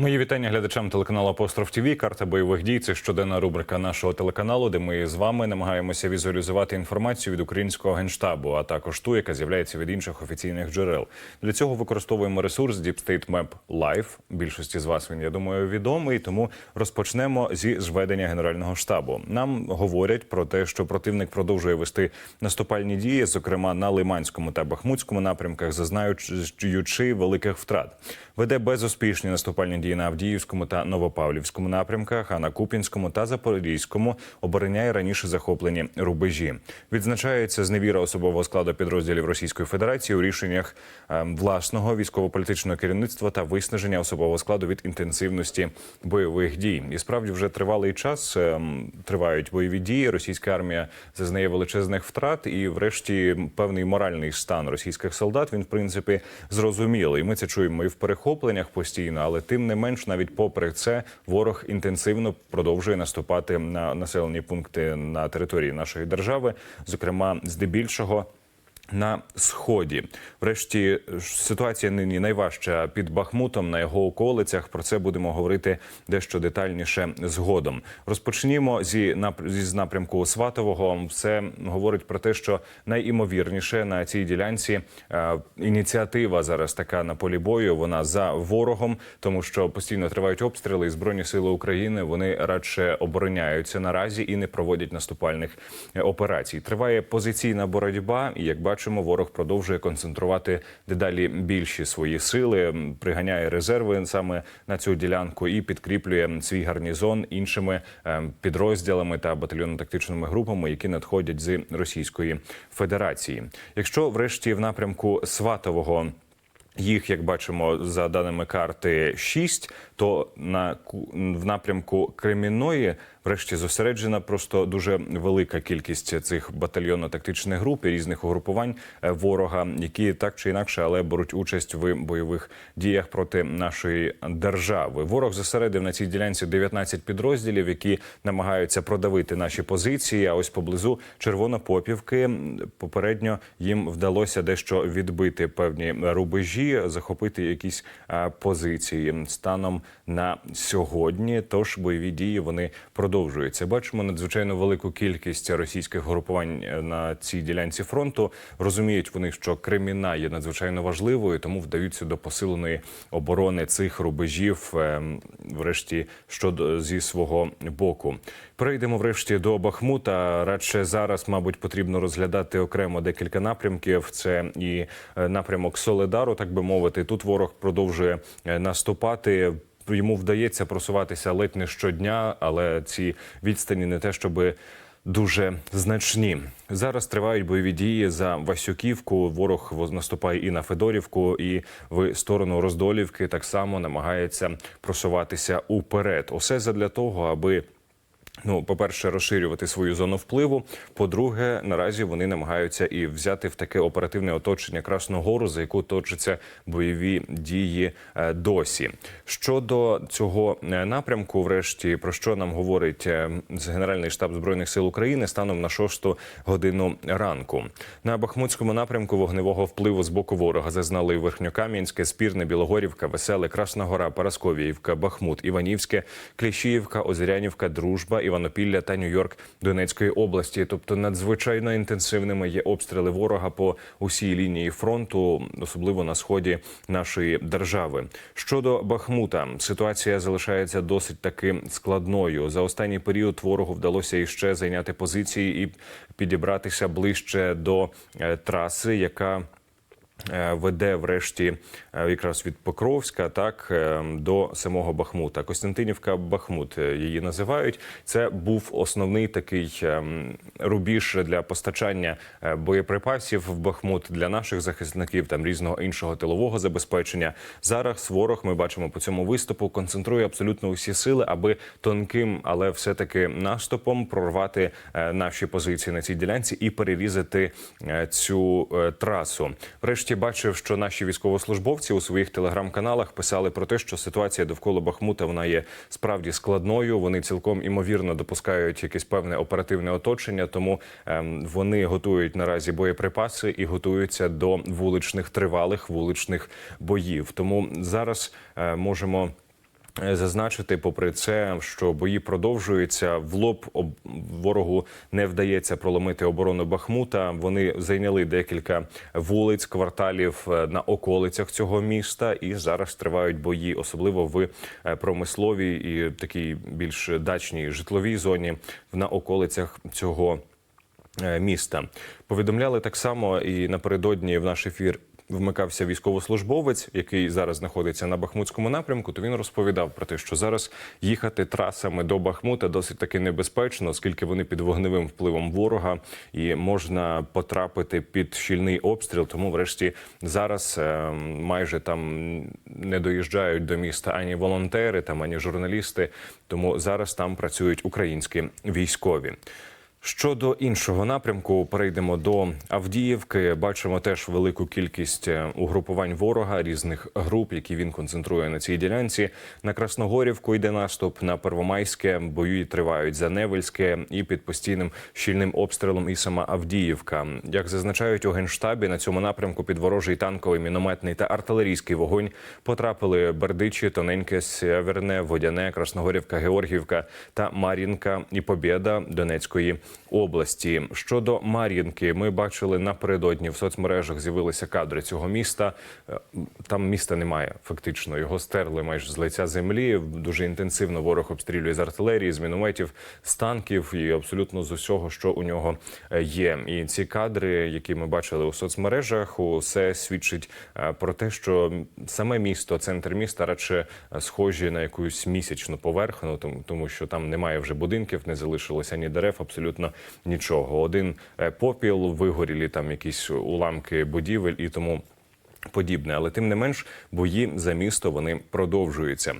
Мої вітання глядачам телеканалу Апостроф ТВ. Карта бойових дій. Це щоденна рубрика нашого телеканалу, де ми з вами намагаємося візуалізувати інформацію від українського генштабу, а також ту, яка з'являється від інших офіційних джерел. Для цього використовуємо ресурс Deep State Map Live. Більшості з вас він я думаю відомий. Тому розпочнемо зі зведення генерального штабу. Нам говорять про те, що противник продовжує вести наступальні дії, зокрема на Лиманському та Бахмутському напрямках, зазнаючи великих втрат. Веде безуспішні наступальні дії на Авдіївському та Новопавлівському напрямках, а на Куп'янському та Запорізькому обороняє раніше захоплені рубежі. Відзначається зневіра особового складу підрозділів Російської Федерації у рішеннях е, власного військово-політичного керівництва та виснаження особового складу від інтенсивності бойових дій. І справді вже тривалий час е, тривають бойові дії. Російська армія зазнає величезних втрат, і, врешті, певний моральний стан російських солдат він в принципі зрозумілий. Ми це чуємо і в перехопленнях постійно, але тим не менш, навіть попри це, ворог інтенсивно продовжує наступати на населені пункти на території нашої держави, зокрема здебільшого. На сході, врешті, ситуація нині найважча під Бахмутом на його околицях. Про це будемо говорити дещо детальніше згодом. Розпочнімо зі напрямку Сватового. Все говорить про те, що найімовірніше на цій ділянці е, ініціатива зараз така на полі бою. Вона за ворогом, тому що постійно тривають обстріли, і збройні сили України вони радше обороняються наразі і не проводять наступальних е, операцій. Триває позиційна боротьба, і як бачимо, ворог продовжує концентрувати дедалі більші свої сили, приганяє резерви саме на цю ділянку і підкріплює свій гарнізон іншими е, підрозділами та батальйонно-тактичними групами, які надходять з Російської Федерації. Якщо врешті в напрямку Сватового. Їх, як бачимо, за даними карти 6, то на в напрямку Кремінної, врешті, зосереджена просто дуже велика кількість цих батальйонно-тактичних груп і різних угрупувань е, ворога, які так чи інакше, але беруть участь в бойових діях проти нашої держави. Ворог зосередив на цій ділянці 19 підрозділів, які намагаються продавити наші позиції. А ось поблизу Червонопопівки попередньо їм вдалося дещо відбити певні рубежі, захопити якісь е, позиції станом на сьогодні. Тож бойові дії вони продовжуються. Бачимо надзвичайно велику кількість російських групувань е, на цій ділянці фронту. Розуміють вони, що Креміна є надзвичайно важливою, тому вдаються до посиленої оборони цих рубежів, е, врешті щодо зі свого боку. Перейдемо врешті до Бахмута. Радше зараз, мабуть, потрібно розглядати окремо декілька напрямків. Це і напрямок Соледару, так би мовити. Тут ворог продовжує е, наступати. Йому вдається просуватися ледь не щодня, але ці відстані не те, щоби дуже значні. Зараз тривають бойові дії за Васюківку. Ворог наступає і на Федорівку, і в сторону Роздолівки так само намагається просуватися уперед. Усе задля того, аби Ну, по-перше, розширювати свою зону впливу. По-друге, наразі вони намагаються і взяти в таке оперативне оточення Красну Гору, за яку точаться бойові дії е, досі. Щодо цього е, напрямку, врешті, про що нам говорить е, Генеральний штаб збройних сил України станом на 6 годину ранку. На Бахмутському напрямку вогневого впливу з боку ворога зазнали Верхньокам'янське, Спірне, Білогорівка, Веселе, Красна Гора, Парасковіївка, Бахмут, Іванівське, Кліщіївка, Озерянівка, Дружба, Іванопілля та Нью-Йорк Донецької області. Тобто надзвичайно інтенсивними є обстріли ворога по усій лінії фронту, особливо на сході нашої держави. Щодо Бахмута, ситуація залишається досить таки складною. За останній період ворогу вдалося іще зайняти позиції і підібратися ближче до е, траси, яка веде врешті е, якраз від Покровська, так е, до самого Бахмута. Костянтинівка Бахмут е, її називають. Це був основний такий рубіж для постачання е, боєприпасів в Бахмут для наших захисників, там різного іншого тилового забезпечення. Зараз ворог ми бачимо по цьому виступу, концентрує абсолютно усі сили, аби тонким, але все таки наступом прорвати е, наші позиції на цій ділянці і перерізати е, цю е, трасу. Врешті бачив, що наші військовослужбовці у своїх телеграм-каналах писали про те, що ситуація довкола Бахмута вона є справді складною. Вони цілком імовірно допускають якесь певне оперативне оточення, тому ем, вони готують наразі боєприпаси і готуються до вуличних тривалих вуличних боїв. Тому зараз е, можемо Зазначити, попри це, що бої продовжуються в лоб об- ворогу не вдається проломити оборону Бахмута. Вони зайняли декілька вулиць, кварталів е, на околицях цього міста, і зараз тривають бої, особливо в е, промисловій і такій більш дачній житловій зоні на околицях цього е, міста. Повідомляли так само і напередодні в наш ефір. Вмикався військовослужбовець, який зараз знаходиться на Бахмутському напрямку. То він розповідав про те, що зараз їхати трасами до Бахмута досить таки небезпечно, оскільки вони під вогневим впливом ворога і можна потрапити під щільний обстріл. Тому, врешті, зараз е, майже там не доїжджають до міста ані волонтери, там ані журналісти. Тому зараз там працюють українські військові. Щодо іншого напрямку, перейдемо до Авдіївки. Бачимо теж велику кількість е, угрупувань ворога різних груп, які він концентрує на цій ділянці. На Красногорівку йде наступ на Первомайське. Бої тривають за Невельське і під постійним щільним обстрілом і сама Авдіївка. Як зазначають у генштабі, на цьому напрямку під ворожий танковий, мінометний та артилерійський вогонь потрапили Бердичі, Тоненьке, Северне, Водяне, Красногорівка, Георгіївка та Мар'їнка і Побєда Донецької області. Щодо Мар'їнки, ми бачили напередодні в соцмережах з'явилися кадри цього міста. Е, Там міста немає. Фактично його стерли майже з лиця землі. Дуже інтенсивно ворог обстрілює з артилерії, з мінометів, з танків і абсолютно з усього, що у нього е, є. І ці кадри, які ми бачили у соцмережах, усе свідчить е, про те, що саме місто, центр міста, радше схожі на якусь місячну поверхну, тому що там немає вже будинків, не залишилося ні дерев, абсолютно нічого. Один е, попіл, вигорілі там якісь уламки будівель і тому подібне. Але тим не менш, бої за місто вони продовжуються.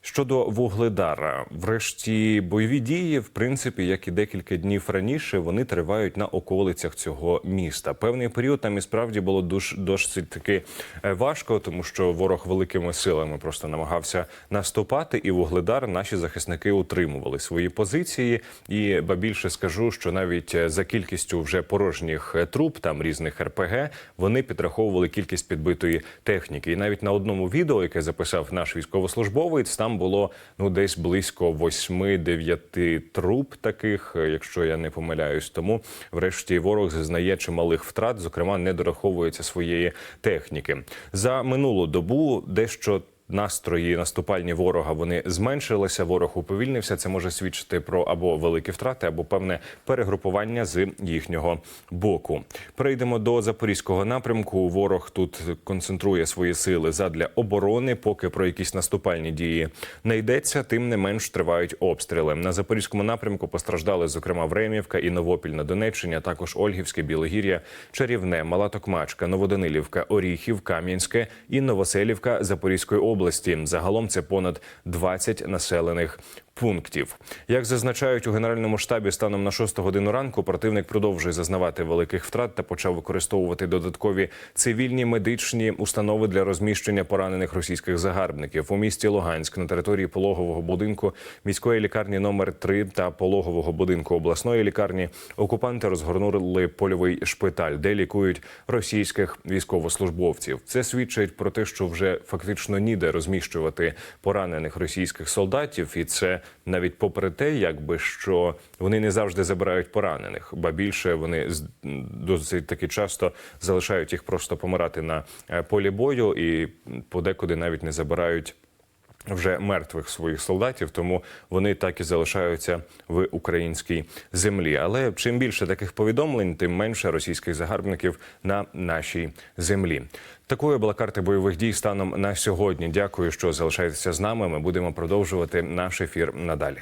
Щодо вугледара, врешті бойові дії, в принципі, як і декілька днів раніше, вони тривають на околицях цього міста. Певний період там і справді було душ, досить таки е, важко, тому що ворог великими силами просто намагався наступати, і вугледар наші захисники утримували свої позиції. І ба більше скажу, що навіть е, за кількістю вже порожніх е, труб, там різних РПГ, вони підраховували кількість підбитої техніки. І навіть на одному відео, яке записав наш військовослужбовець, там було ну десь близько 8-9 труб таких, е, якщо я не помиляюсь. Тому, врешті, ворог зазнає чималих втрат, зокрема, не дораховується своєї техніки за минулу добу. Дещо настрої наступальні ворога вони зменшилися. Ворог уповільнився. Це може свідчити про або великі втрати, або певне перегрупування з їхнього боку. Перейдемо до запорізького напрямку. Ворог тут концентрує свої сили задля оборони. Поки про якісь наступальні дії не йдеться, тим не менш тривають обстріли. На запорізькому напрямку постраждали, зокрема, Времівка і Новопіль на Донеччині, а також Ольгівське, Білогір'я, Чарівне, Мала Токмачка, Новоданилівка, Оріхів, Кам'янське і Новоселівка Запорізької області. Загалом це понад 20 населених пунктів. Як зазначають у генеральному штабі, станом на 6 годину ранку противник продовжує зазнавати великих втрат та почав використовувати додаткові цивільні медичні установи для розміщення поранених російських загарбників у місті Луганськ на території пологового будинку міської лікарні номер 3 та пологового будинку обласної лікарні. Окупанти розгорнули польовий шпиталь, де лікують російських військовослужбовців. Це свідчить про те, що вже фактично ніде розміщувати поранених російських солдатів, і це навіть попри те, якби що вони не завжди забирають поранених, ба більше вони досить таки часто залишають їх просто помирати на е, полі бою, і подекуди навіть не забирають вже мертвих своїх солдатів, тому вони так і залишаються в українській землі. Але чим більше таких повідомлень, тим менше російських загарбників на нашій землі. Такою була карта бойових дій станом на сьогодні. Дякую, що залишаєтеся з нами. Ми будемо продовжувати наш ефір надалі.